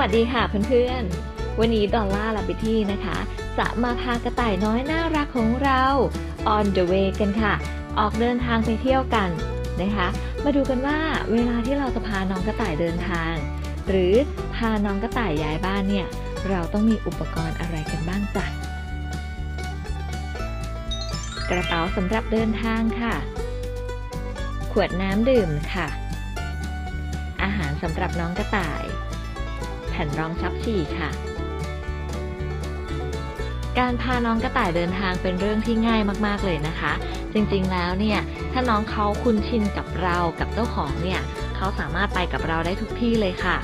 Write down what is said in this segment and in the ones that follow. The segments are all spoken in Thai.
วัสดีค่ะเพื่อนๆ วันนี้ดอลล่าลาบิตี้นะคะ จะมาพากระต่ายน้อยน่ารักของเรา on the way กันค่ะ ออกเดินทางไปเที่ยวกันนะคะ มาดูกันว่าเวลาที่เราจะพาน้องกระต่ายเดินทาง หรือพาน้องกระต่ายย้ายบ้านเนี่ย เราต้องมีอุปกรณ์อะไรกันบ้างจ้ะ กระเป๋าสำหรับเดินทางค่ะ ขวดน้ำดื่มค่ะ อาหารสำหรับน้องกระต่าย ผ่นรองซับฉี่ค่ะ การพาน้องกระต่ายเดินทางเป็นเรื่องที่ง่ายมากๆเลยนะคะ จริงๆแล้วเนี่ย ถ้าน้องเขาคุ้นชินกับเรากับเจ้าของเนี่ย เขาสามารถไปกับเราได้ทุกที่เลยค่ะ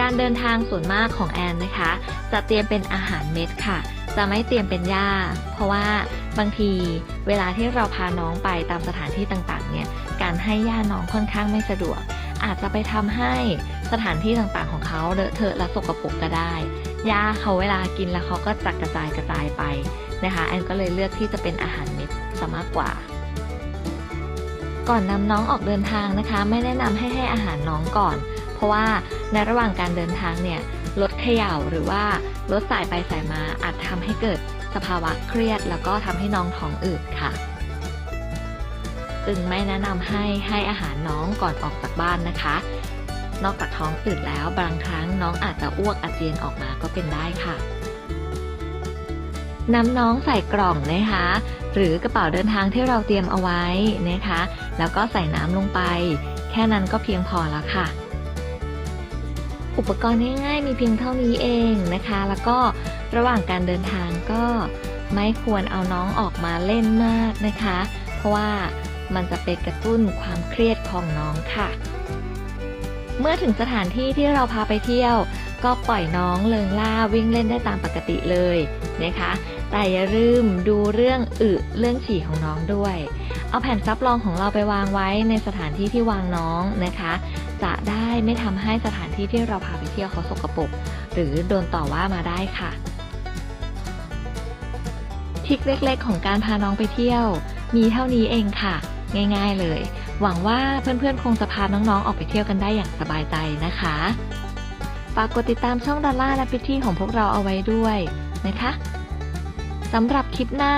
การเดินทางส่วนมากของแอนนะคะ จะเตรียมเป็นอาหารเม็ดค่ะจะไม่เตรียมเป็นหญ้า เพราะว่าบางทีเวลาที่เราพาน้องไปตามสถานที่ต่างๆ เนี่ย การให้หญ้าน้องค่อนข้างไม่สะดวก อาจจะไปทำให้สถานที่ต่างๆของเขาเลอะเทอะและสกปรกก็ได้หญ้าเขาเวลากินแล้วเขาก็จะกระจายกระจายไปนะคะแอนก็เลยเลือกที่จะเป็นอาหารเม็ดซะมากกว่าก่อนนำน้องออกเดินทางนะคะ ไม่แนะนำให้ให้อาหารน้องก่อน เพราะว่าในระหว่างการเดินทางเนี่ยรถเขย่าหรือว่ารถสายไปสายมาอาจทำให้เกิดสภาวะเครียด แล้วก็ทำให้น้องท้องอืดค่ะ จึงไม่แนะนำให้ให้อาหารน้องก่อนออกจากบ้านนะคะ นอกจากท้องอืดแล้วบางครั้งน้องอาจจะอ้วกอาเจียนออกมาก็เป็นได้ค่ะนำน้องใส่กล่องนะคะ หรือกระเป๋าเดินทางที่เราเตรียมเอาไว้นะคะ แล้วก็ใส่น้ำลงไป แค่นั้นก็เพียงพอแล้วค่ะ อุปกรณ์ง่ายๆมีเพียงเท่านี้เองนะคะ แล้วก็ระหว่างการเดินทางก็ไม่ควรเอาน้องออกมาเล่นมากนะคะ เพราะว่า มันจะไปกระตุ้นความเครียดของน้องค่ะ เมื่อถึงสถานที่ที่เราพาไปเที่ยว ก็ปล่อยน้องเลิงล่าวิ่งเล่นได้ตามปกติเลยนะคะ แต่อย่าลืมดูเรื่องอึเรื่องฉี่ของน้องด้วย เอาแผ่นซับรองของเราไปวางไว้ในสถานที่ที่วางน้องนะคะ จะได้ไม่ทำให้สถานที่ที่เราพาไปเที่ยวเขาสกปรกหรือโดนต่อว่ามาได้ค่ะทริคเล็กๆ ของการพาน้องไปเที่ยว มีเท่านี้เองค่ะ ง่ายๆเลย หวังว่าเพื่อนๆคงจะพาน้องๆออกไปเที่ยวกันได้อย่างสบายใจนะคะฝากกดติดตามช่องดอลล่าและพิธีของพวกเราเอาไว้ด้วยนะคะสำหรับคลิปหน้า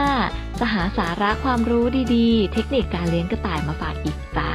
จะหาสาระความรู้ดีๆ เทคนิคการเลี้ยงกระต่ายมาฝากอีกจ้า